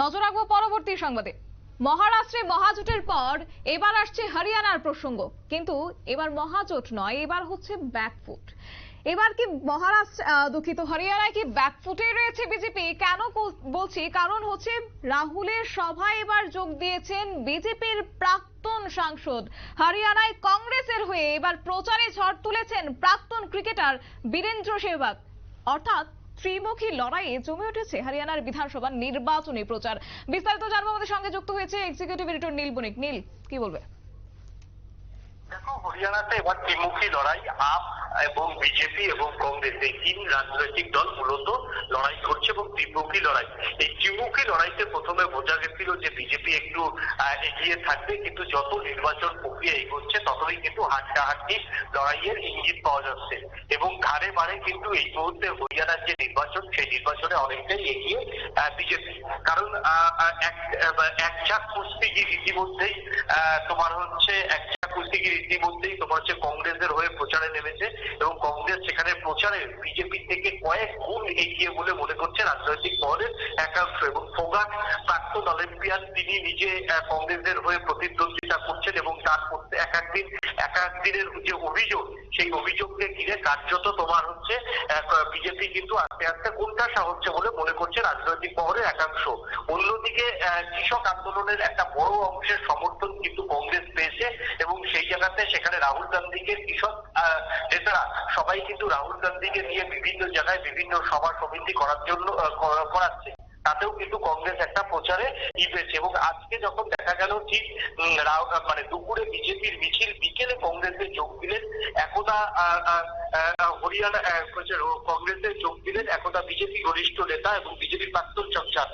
নজর রাখব পরবর্তী সংবাদে। মহারাষ্ট্রে মহাজোটের পর এবার আসছে হরিয়ানার প্রসঙ্গ। কিন্তু এবার মহাজোট নয়, এবার হচ্ছে ব্যাকফুট। এবার কি মহারাষ্ট্র দুঃখিত, হরিয়ানায় কি ব্যাকফুটে রয়েছে বিজেপি? কেন বলছি, কারণ হচ্ছে রাহুলের সভায় এবার যোগ দিয়েছেন বিজেপির প্রাক্তন সাংসদ। হরিয়ানায় কংগ্রেসের হয়ে এবার প্রচারে ঝড় তুলেছেন প্রাক্তন ক্রিকেটার বীরেন্দ্র সেহবাগ। অর্থাৎ ত্রিমুখী লড়াইয়ে জমে উঠেছে হরিয়ানার বিধানসভা নির্বাচনী প্রচার। বিস্তারিত জানব আমাদের সঙ্গে যুক্ত হয়েছে এক্সিকিউটিভ এডিটর নীল বণিক। নীল, কি বলবে? দেখো, হরিয়ানাতে এবার ত্রিমুখী লড়াই, আপ এবং বিজেপি এবং কংগ্রেস, এই তিন রাজনৈতিক দল মূলত লড়াই করছে এবং ত্রিমুখী লড়াই। এই ত্রিমুখী লড়াইতে প্রথমে বোঝা গেছিল যে বিজেপি একটু এগিয়ে থাকবে, কিন্তু যত নির্বাচন প্রক্রিয়া এগোচ্ছে, ততই কিন্তু হাড্ডাহাড্ডি লড়াইয়ের ইঙ্গিত পাওয়া যাচ্ছে। এবং ঘাড়ে মারে কিন্তু এই মুহূর্তে হরিয়ানার যে নির্বাচন, সেই নির্বাচনে অনেকটাই এগিয়ে বিজেপি। কারণ এক চাক কুস্তিগির ইতিমধ্যেই তোমার হচ্ছে এক কুস্তিগির ইতিমধ্যেই তোমার হচ্ছে কংগ্রেসের হয়ে প্রচারে নেমেছে এবং কংগ্রেস সেখানে প্রচারে বিজেপি থেকে কয়েক গুণ এগিয়ে বলে মনে করছে রাজনৈতিক মহলের একাংশ এবং ফোগাট প্রাক্তন অলিম্পিয়ান তিনি নিজে কংগ্রেসের হয়ে প্রতিদ্বন্দ্বিতা এক একদিন এক একদিনের যে অভিযোগ, সেই অভিযোগকে ঘিরে কার্যত তোমার হচ্ছে বিজেপি কিন্তু আস্তে আস্তে কোনটাসা হচ্ছে বলে মনে করছে রাজনৈতিক মহলের একাংশ। অন্যদিকে কৃষক আন্দোলনের একটা বড় অংশের সমর্থন কিন্তু কংগ্রেস পেয়েছে এবং সেই জায়গাতে সেখানে রাহুল গান্ধীকে কৃষক নেতারা সবাই কিন্তু রাহুল গান্ধীকে নিয়ে বিভিন্ন জায়গায় বিভিন্ন সভা সমিতি করার জন্য করাচ্ছে। তাতেও কিন্তু কংগ্রেস একটা প্রচারে ই পেয়েছে এবং আজকে যখন দেখা গেল ঠিক মানে দুপুরে বিজেপির মিছিল, বিকেলে কংগ্রেসে যোগ দিলেন, একদা হরিয়ানা কংগ্রেসে যোগ দিলেন একদা বিজেপি ঘনিষ্ঠ নেতা এবং বিজেপির প্রাক্তন সংসদ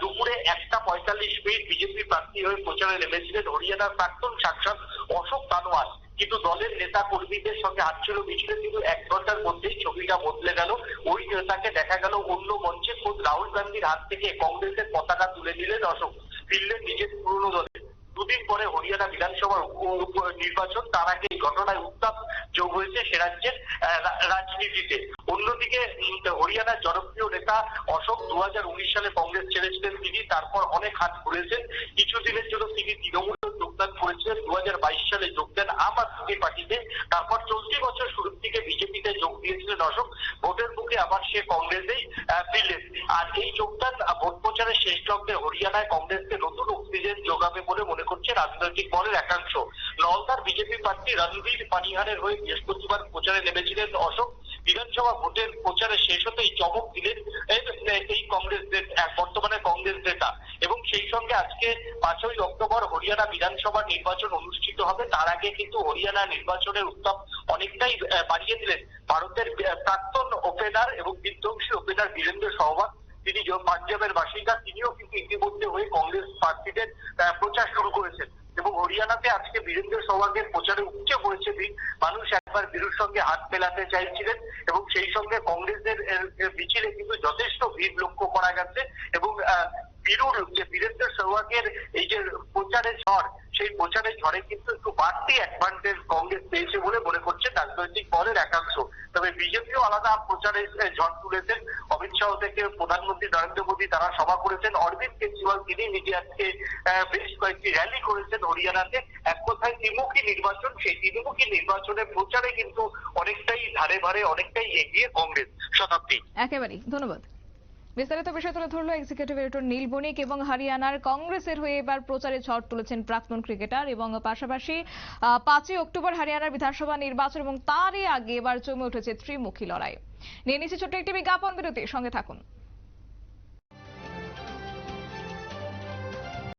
দুপুরে একটা পঁয়তাল্লিশ মিনিট বিজেপি প্রার্থী হয়ে প্রচারে নেমেছিলেন হরিয়ানার প্রাক্তন সাংসদ অশোক কানোয়ার। কিন্তু দলের নেতা কর্মীদের সঙ্গে হাঁটছিল মিছিলে কিন্তু এক ঘণ্টার মধ্যেই ছবিটা বদলে গেল। ওই নেতাকে দেখা গেল অন্য মঞ্চে গান্ধীর হাত থেকে কংগ্রেসের পতাকা তুলে নিলেন অশোক। ফিরলেন নিজের পুরনো দলে। দুদিন পরে হরিয়ানা বিধানসভার নির্বাচন, তার আগে এই ঘটনায় উত্তাপ যোগ হয়েছে সে রাজ্যের রাজনীতিতে। অন্যদিকে হরিয়ানার জনপ্রিয় নেতা অশোক দু হাজার উনিশ সালে কংগ্রেস ছেড়েছিলেন তিনি, তারপর অনেক হাত ঘুরেছেন। কিছুদিনের জন্য তিনি তৃণমূলে যোগদান করেছিলেন। দু হাজার বাইশ সালে যোগ দেন আম আদমি পার্টিতে। তারপর চলতি বছর শুরুর দিকে বিজেপিতে যোগ দিয়েছিলেন অশোক। ভোটের মুখে আবার সে কংগ্রেসেই ফিরলেন আর এই যোগদান ভোট প্রচারের শেষ লগ্নে হরিয়ানায় কংগ্রেসকে নতুন অক্সিজেন যোগাবে বলে মনে করছে রাজনৈতিক দলের একাংশ। নলদার বিজেপি প্রার্থী রণবীর পানিহারের হয়ে বৃহস্পতিবার প্রচারে নেমেছিলেন অশোক। বিধানসভা ভোটের প্রচারে শেষ হতেই চমক দিলেন এই- কংগ্রেস বর্তমানে কংগ্রেস নেতা। এবং সেই সঙ্গে আজকে পাঁচই অক্টোবর হরিয়ানা বিধানসভা নির্বাচন অনুষ্ঠিত হবে, তার আগে কিন্তু হরিয়ানা নির্বাচনের উত্তাপ অনেকটাই বাড়িয়ে দিলেন। ভারতের প্রাক্তন ওপেনার এবং বিধ্বংসী ওপেনার বীরেন্দ্র সহবাগ তিনি পাঞ্জাবের বাসিন্দা, তিনিও কিন্তু ইতিমধ্যে হয়ে কংগ্রেস প্রার্থীদের প্রচার শুরু করেছেন। এবং হরিয়ানাতে আজকে বীরেন্দ্র সহবাগের প্রচারে উপচে পড়েছে ভিড় মানুষ একবার বীরুর সঙ্গে হাত মেলাতে চাইছিলেন এবং সেই সঙ্গে কংগ্রেসের মিছিলে কিন্তু যথেষ্ট ভিড় লক্ষ্য করা গেছে এবং বীরুর যে বীরেন্দ্র সহবাগের এই যে প্রচারের ঝড় সেই প্রচারের ঝড়ে কিন্তু একটু বাড়তি অ্যাডভান্টেজ কংগ্রেস পেয়েছে বলে মনে করছে রাজনৈতিক দলের একাংশ। তবে বিজেপিও আলাদা প্রচারে ঝড় তুলেছেন। অমিত শাহ থেকে প্রধানমন্ত্রী নরেন্দ্র মোদী তারা সভা করেছেন। অরবিন্দ কেজরিওয়াল তিনি নিজে বেশ কয়েকটি র্যালি করেছেন হরিয়ানাতে। এক কথায় ত্রিমুখী নির্বাচন, সেই ত্রিমুখী নির্বাচনের প্রচারে কিন্তু অনেকটাই ধারে ভারে অনেকটাই এগিয়ে কংগ্রেস শতাব্দী। একেবারেই, ধন্যবাদ। বিস্তারিত বিষয় তুলে ধরলো এক্সিকিউটিভ এডিটর নীল বণিক এবং হরিয়ানার কংগ্রেসের হয়ে এবার প্রচারে ঝড় তুলেছেন প্রাক্তন ক্রিকেটার এবং পাশাপাশি পাঁচই অক্টোবর হরিয়ানার বিধানসভা নির্বাচন এবং তারই আগে এবার জমে উঠেছে ত্রিমুখী লড়াই। নিয়ে নিচ্ছে ছোট্ট একটি বিজ্ঞাপন বিরতি সঙ্গে থাকুন।